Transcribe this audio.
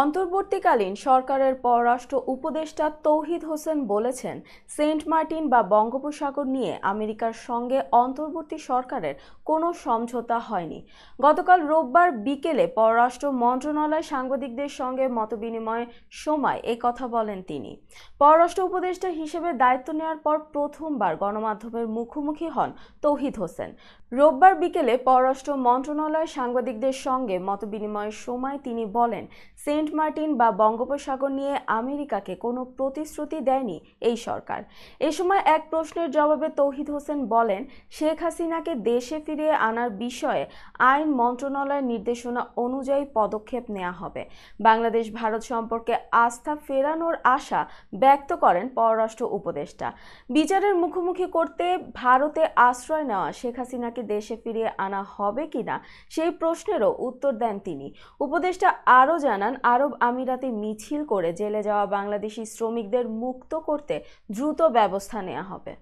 অন্তর্বর্তীকালীন সরকারের পররাষ্ট্র উপদেষ্টা তৌহিদ হোসেন বলেছেন, সেন্ট মার্টিন বা বঙ্গোপসাগর নিয়ে আমেরিকার সঙ্গে অন্তর্বর্তী সরকারের কোনো সমঝোতা হয়নি। গতকাল রোববার বিকেলে পররাষ্ট্র মন্ত্রণালয় সাংবাদিকদের সঙ্গে মতবিনিময়ের সময় এ কথা বলেন তিনি। পররাষ্ট্র উপদেষ্টা হিসেবে দায়িত্ব নেওয়ার পর প্রথমবার গণমাধ্যমের মুখোমুখি হন তৌহিদ হোসেন। রোববার বিকেলে পররাষ্ট্র মন্ত্রণালয় সাংবাদিকদের সঙ্গে মতবিনিময়ের সময় তিনি বলেন সেন্ট মার্টিন বা বঙ্গোপসাগর নিয়ে আমেরিকাকে কোনো প্রতিশ্রুতি দেয়নি এই সরকার। এ সময় এক প্রশ্নের জবাবে তৌহিদ হোসেন বলেন, শেখ হাসিনাকে দেশে ফিরিয়ে আনার বিষয়ে আইন মন্ত্রণালয়ের নির্দেশনা অনুযায়ী পদক্ষেপ নেওয়া হবে। বাংলাদেশ ভারত সম্পর্কে আস্থা ফেরানোর আশা ব্যক্ত করেন পররাষ্ট্র উপদেষ্টা। বিচারের মুখোমুখি করতে ভারতে আশ্রয় নেওয়া শেখ হাসিনাকে দেশে ফিরিয়ে আনা হবে কিনা সেই প্রশ্নেরও উত্তর দেন তিনি। উপদেষ্টা আরও জানান আরব আমিরাতে মিছিল করে জেলে যাওয়া বাংলাদেশি শ্রমিকদের মুক্ত করতে দ্রুত ব্যবস্থা নেওয়া হবে।